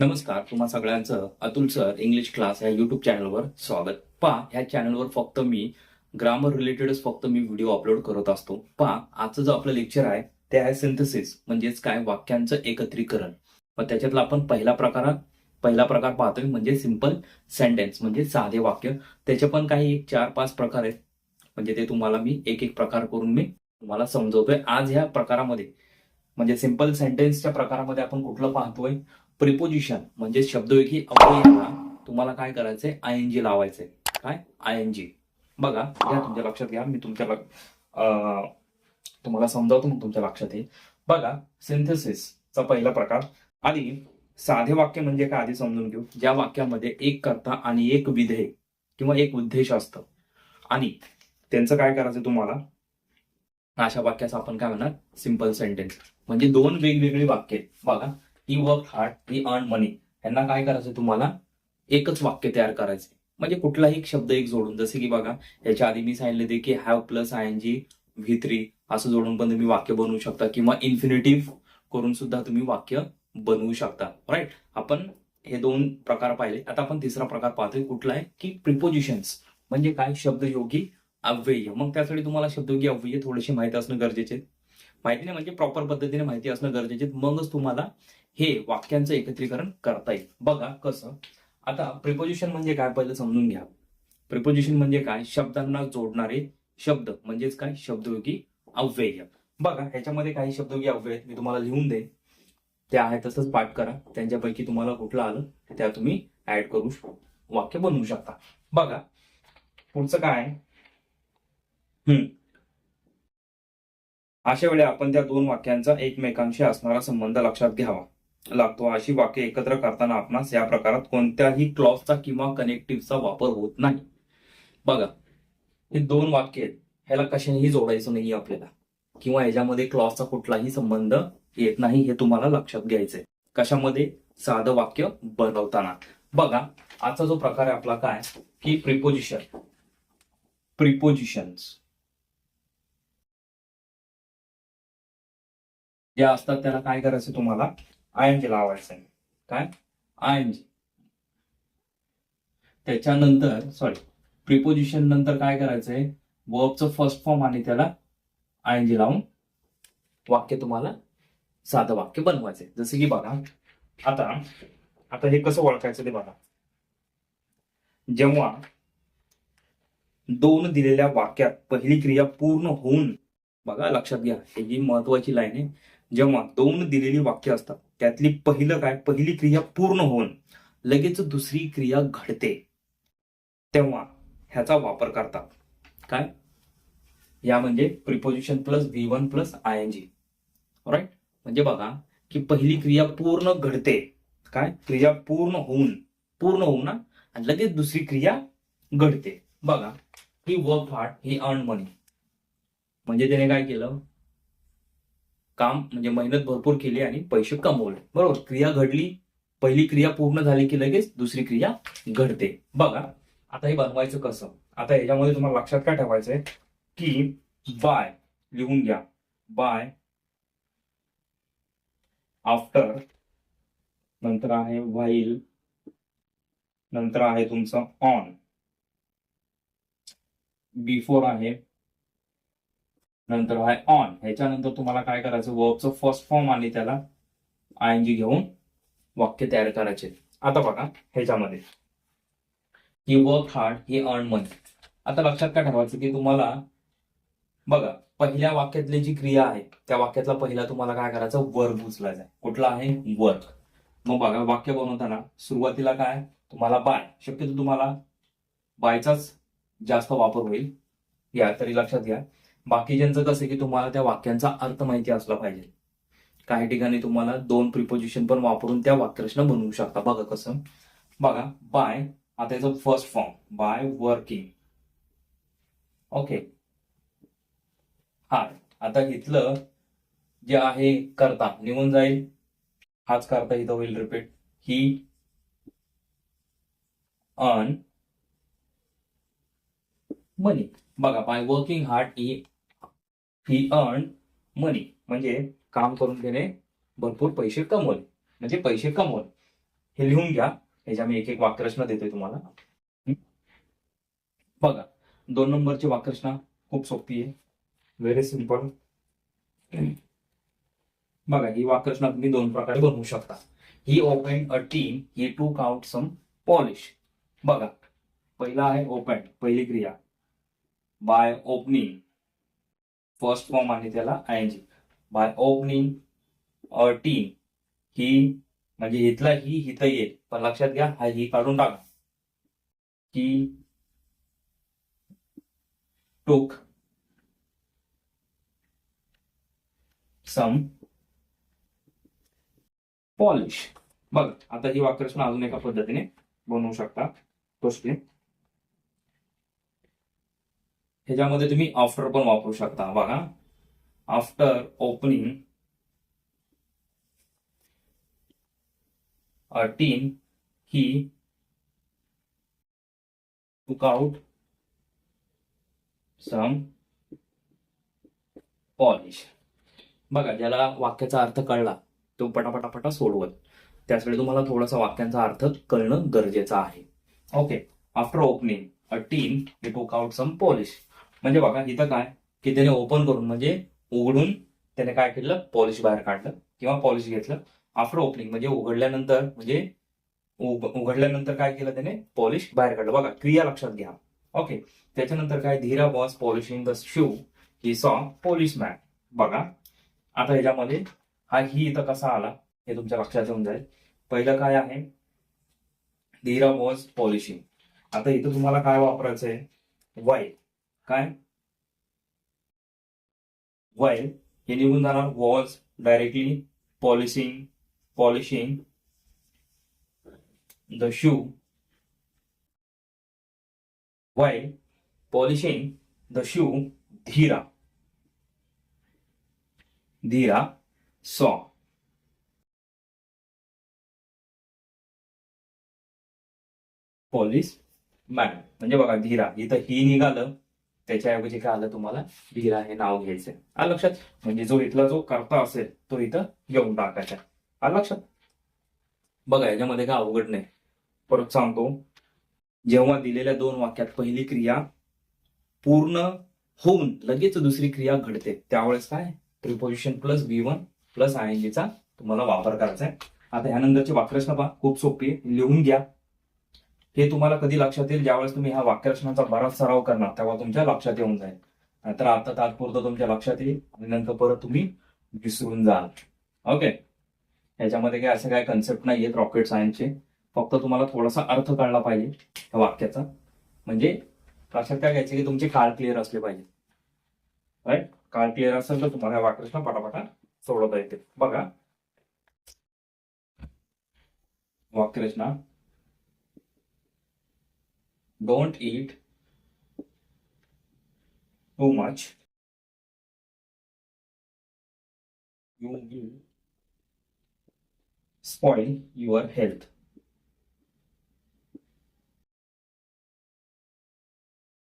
नमस्कार तुम्हा सगळ्यांचं अतुल सर इंग्लिश क्लास या युट्यूब चॅनलवर स्वागत. पहा ह्या चॅनलवर फक्त मी ग्रामर रिलेटेडच फक्त मी व्हिडिओ अपलोड करत असतो. पहा आजचं जो आपलं लेक्चर आहे ते आहे सिंथेसिस म्हणजेच काय? वाक्यांचं एकत्रीकरण. मग त्याच्यातला आपण पहिला प्रकार पहिला प्रकार पाहतोय म्हणजे सिंपल सेंटेन्स म्हणजे साधे वाक्य. त्याचे पण काही एक चार पाच प्रकार आहेत. म्हणजे ते तुम्हाला मी एक एक प्रकार करून मी तुम्हाला समजवतोय. आज ह्या प्रकारामध्ये म्हणजे सिंपल सेंटेन्सच्या प्रकारामध्ये आपण कुठलं पाहतोय? प्रिपोजिशन म्हणजे शब्दयोगी अव्ययाला तुम्हाला काय करायचंय? आय एन जी लावायचंय. काय? आय एन जी बघा घ्या तुमच्या लक्षात घ्या. मी तुमच्या अं, तुम्हाला समजावतो मग तुमच्या लक्षात येईल. बघा सिंथेसिसचा पहिला प्रकार. आणि साधे वाक्य म्हणजे काय? आधी समजून घेऊ. ज्या वाक्यामध्ये एक कर्ता आणि एक विधेय किंवा एक उद्देश असतं. आणि त्यांचं काय करायचं तुम्हाला? अशा वाक्याचं आपण काय म्हणणार? सिंपल सेंटेन्स म्हणजे दोन वेगवेगळी वाक्य आहेत. बघा he work hard he earn money यांना काय करायचं तुम्हाला? एकच वाक्य तयार करायचे म्हणजे कुठलाही शब्द एक जोडून जसे की बघा याच्या आधी मी सांगितले ते की have plus I N G V three असं जोडून पण तुम्ही वाक्य बनवू शकता किंवा इन्फिनिटिव्ह करून सुद्धा तुम्ही वाक्य बनवू शकता. राईट आपण हे दोन प्रकार पाहिले. आता आपण तिसरा प्रकार पाहतोय कुठला आहे? की प्रिपोजिशन्स म्हणजे काय? शब्दयोगी अव्यय. मग त्यासाठी तुम्हाला शब्दयोगी अव्यय थोडेसे माहिती असणं गरजेचे. माहिती नाही म्हणजे प्रॉपर पद्धतीने माहिती असणं गरजेचे. मगच तुम्हाला हे वाक्यांचं एकत्रीकरण करता येईल. बघा कसं. आता प्रिपोजिशन म्हणजे काय? पहिलं समजून घ्या. प्रिपोजिशन म्हणजे काय? शब्दांना जोडणारे शब्द. म्हणजेच काय? शब्दयोगी अव्यय. बघा ह्याच्यामध्ये काही शब्दयोगी अव्यय आहेत. मी तुम्हाला लिहून देईन. ते आहे तसंच पाठ करा. त्यांच्यापैकी तुम्हाला कुठलं आलं त्या तुम्ही ऍड करू वाक्य बनवू शकता. बघा पुढचं काय हम्म. अशा वेळी आपण त्या दोन वाक्यांचा एकमेकांशी असणारा संबंध लक्षात घ्यावा. लागतो. अशी वाक्य एकत्र करताना आपणास या प्रकारात कोणत्याही क्लॉजचा किंवा कनेक्टिव्हचा वापर होत नाही. बघा हे दोन वाक्य आहेत. ह्याला कशानेही जोडायचं नाही आपल्याला. किंवा याच्यामध्ये क्लॉजचा कुठलाही संबंध येत नाही हे तुम्हाला लक्षात घ्यायचंय. कशामध्ये? साधं वाक्य बनवताना. बघा आजचा जो प्रकार आहे आपला काय? की प्रिपोजिशन प्रिपोजिशन्स जे असतात त्याला काय करायचं तुम्हाला? आय एन जी लावायचं आहे काय? आय त्याच्यानंतर सॉरी प्रिपोजिशन नंतर काय करायचंय? वर्बचं फर्स्ट फॉर्म आणि त्याला आय लावून वाक्य तुम्हाला साधं वाक्य बनवायचंय. जसं की बघा आता आता हे कसं ओळखायचं ते बघा. जेव्हा दोन दिलेल्या वाक्यात पहिली क्रिया पूर्ण होऊन बघा लक्षात घ्या ही जी महत्वाची लाईन आहे. जेव्हा दोन दिलेली वाक्य असतात त्यातली पहिलं काय? पहिली क्रिया पूर्ण होऊन लगेच दुसरी क्रिया घडते. तेव्हा ह्याचा वापर करतात काय? या म्हणजे preposition plus V one plus I N G right म्हणजे बघा की पहिली क्रिया पूर्ण घडते. काय? क्रिया पूर्ण होऊन. पूर्ण होऊन ना? आणि लगेच दुसरी क्रिया घडते. बघा he work hard he earn money म्हणजे त्याने काय केलं? काम म्हणजे मेहनत भरपूर केली आणि पैसे कमवले. बरोबर? क्रिया घडली पहिली क्रिया पूर्ण झाली की लगेच दुसरी क्रिया घडते. बघा आता हे बनवायचं कसं? आता याच्यामध्ये तुम्हाला लक्षात काय ठेवायचंय? की बाय लिहून घ्या. बाय आफ्टर नंतर आहे व्हाईल. नंतर आहे तुमचं ऑन. बिफोर आहे नंतर आहे ऑन ह्याच्यानंतर तुम्हाला काय करायचं? वर्बचं फर्स्ट फॉर्म आणि त्याला आय एन जी घेऊन वाक्य तयार करायचे. आता बघा ह्याच्यामध्ये. He work hard he earn money आता लक्षात काय ठेवायचं की तुम्हाला बघा पहिल्या वाक्यातली जी क्रिया आहे त्या वाक्यातला पहिला तुम्हाला काय करायचं? वर्क उचलायचा आहे. कुठला आहे? वर्क मग बघा वाक्य बनवताना सुरुवातीला काय? तुम्हाला बाय शक्यतो तुम्हाला बायचाच जास्त वापर होईल. या तरी लक्षात घ्या. बाकीच्यांचं कसं की तुम्हाला त्या वाक्यांचा अर्थ माहिती असला पाहिजे. काही ठिकाणी तुम्हाला दोन प्रिपोजिशन पण वापरून त्या वाक्यरचना बनवू शकता. बघा कसं. बघा बाय आता याचा first form by working okay हा आता इथलं जे आहे करता निघून जाईल. हाच करता इथं होईल रिपीट ही अर्न मनी बघा by working hard he he earn money म्हणजे काम करून त्याने भरपूर पैसे कमवले. म्हणजे पैसे कमवले. हे लिहून घ्या. ह्याच्या मी एक एक वाक्यरचना देतोय तुम्हाला. बघा. दोन नंबरची वाक्यरचना खूप सोपी आहे. व्हेरी सिंपल बघा ही वाक्यरचना तुम्ही दोन प्रकारे बनवू शकता. He open a tin he took count some polish बघा. पहिला आहे ओपन पहिली क्रिया. बाय ओपनिंग फर्स्ट फॉर्म आहे त्याला ING by opening a tin he म्हणजे इथला ही हिथं येईल पण लक्षात घ्या हा ही काढून टाका. ही टोक सम पॉलिश बघ आता ही वाक्यरचना अजून एका पद्धतीने बनवू शकता. गोष्टी ह्याच्यामध्ये तुम्ही आफ्टर पण वापरू शकता. बघा. After opening a tin he took out some polish बघा ज्याला वाक्याचा अर्थ कळला तो पटापटापटा सोडवत. त्याचवेळी तुम्हाला थोडासा वाक्यांचा अर्थ कळणं गरजेचं आहे. Okay after opening a tin he took out some polish म्हणजे बघा इथं काय? की त्याने ओपन करून म्हणजे उघडून त्याने काय केलं? पॉलिश बाहेर काढलं किंवा पॉलिश घेतलं. आफ्टर ओपनिंग म्हणजे उघडल्यानंतर म्हणजे उघ- उघडल्यानंतर काय केलं त्याने? पॉलिश बाहेर काढलं. बघा क्रिया लक्षात घ्या. ओके त्याच्यानंतर काय? Dhira was polishing the shoe he saw policeman बघा. आता ह्याच्यामध्ये हा ही इथं कसा आला? हे तुमच्या लक्षात येऊन जाईल. पहिलं काय आहे? धीरा वॉज पॉलिशिंग आता इथं तुम्हाला काय वापरायचं आहे वाईट काय? वाईल हे निघून जाणार walls directly polishing polishing the shoe while polishing the shoe Dhira Dhira saw policeman म्हणजे बघा धीरा इथं ही निघालं. त्याच्याऐवजी काय आलं तुम्हाला? धीरा हे नाव घ्यायचंय. आलं लक्षात? म्हणजे जो इथला जो करता असेल तो इथं घेऊन टाकायचा आलं लक्षात? बघा याच्यामध्ये काय अवघड नाही. परत सांगतो. जेव्हा दिलेल्या दोन वाक्यात पहिली क्रिया पूर्ण होऊन लगेच दुसरी क्रिया घडते त्यावेळेस काय? Preposition plus B one plus I N चा तुम्हाला वापर करायचा आहे. आता ह्यानंतरची वाक्यरचना पहा. खूप सोपी आहे. लिहून घ्या. हे तुम्हाला कधी लक्षात येईल? ज्यावेळेस तुम्ही ह्या वाक्यरचनाचा बराच सराव करणार तेव्हा तुमच्या लक्षात येऊन जाईल. नाहीतर आता तात्पुरतं तुमच्या लक्षात येईल आणि नंतर परत तुम्ही विसरून जाल. ओके याच्यामध्ये काय असं काय कन्सेप्ट नाही आहेत रॉकेट सायन्सचे फक्त तुम्हाला थोडासा अर्थ कळला पाहिजे त्या वाक्याचा. म्हणजे लक्षात काय घ्यायचं की तुमचे काळ क्लिअर असले पाहिजे. राईट काळ क्लिअर असेल तर तुम्हाला वाक्यरचना पटापटा सोडवता येते. बघा. वाक्यरचना don't eat too much. You will spoil your health.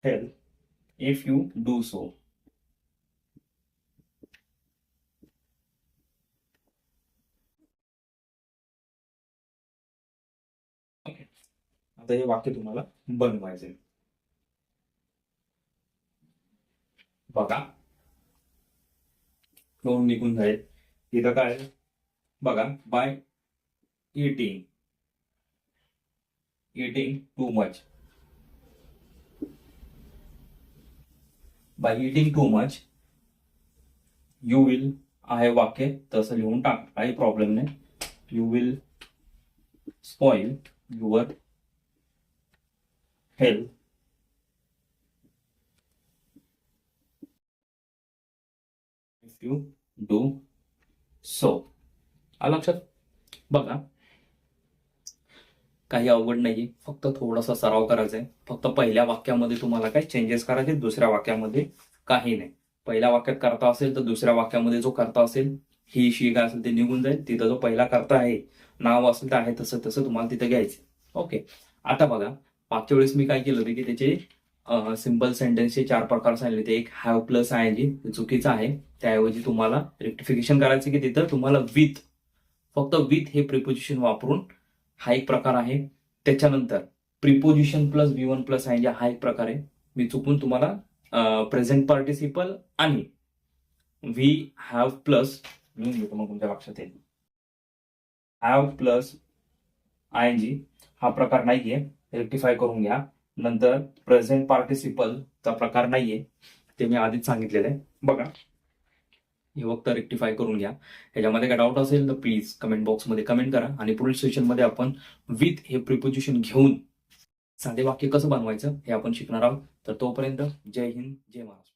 Health if you do so आता हे वाक्य तुम्हाला बनवायचे बघा. दोन निघून जाईल. इथं काय? आहे? बघा by eating eating too much by eating too much you will आहे वाक्य तसं लिहून टाक. काही प्रॉब्लेम नाही. You will spoil your health if you do so आलं लक्षात? बघा. काही अवघड नाही फक्त थोडासा सराव करायचा आहे. फक्त पहिल्या वाक्यामध्ये तुम्हाला काय चेंजेस करायचे दुसऱ्या वाक्यामध्ये काही नाही. पहिल्या वाक्यात करता असेल तर दुसऱ्या वाक्यामध्ये जो करता असेल ही शी काय असेल ते निघून जाईल. तिथं जो पहिला करता आहे नाव असेल तर आहे तसं तसं तुम्हाला तिथं घ्यायचं ओके आता बघा. मागच्या वेळेस मी काय केलं होतं की त्याचे सिंपल सेंटेन्सचे चार प्रकार सांगितले. ते एक हॅव प्लस आय जी चुकीचं आहे. त्याऐवजी तुम्हाला रेक्टिफिकेशन करायचं की तिथं तुम्हाला विथ फक्त विथ हे प्रिपोजिशन वापरून हा एक प्रकार आहे. त्याच्यानंतर preposition plus V one plus I G हा एक प्रकार आहे. मी चुकून तुम्हाला प्रेझेंट पार्टिसिपल आणि व्ही हॅव प्लस लिहून घेतो मग तुमच्या लक्षात येईल. Have plus I N G हा प्रकार नाही आहे रेक्टिफाय करून घ्या. नंतर प्रेझेंट पार्टिसिपलचा प्रकार नाहीये. ते मी आधीच सांगितलेलं आहे. बघा. हे फक्त रेक्टिफाय करून घ्या. याच्यामध्ये काय डाऊट असेल तर प्लीज कमेंट बॉक्समध्ये कमेंट करा आणि पुढील सेशनमध्ये आपण विथ हे प्रिपोजिशन घेऊन साधे वाक्य कसं बनवायचं हे आपण शिकणार आहोत. तर तोपर्यंत जय हिंद जय महाराष्ट्र.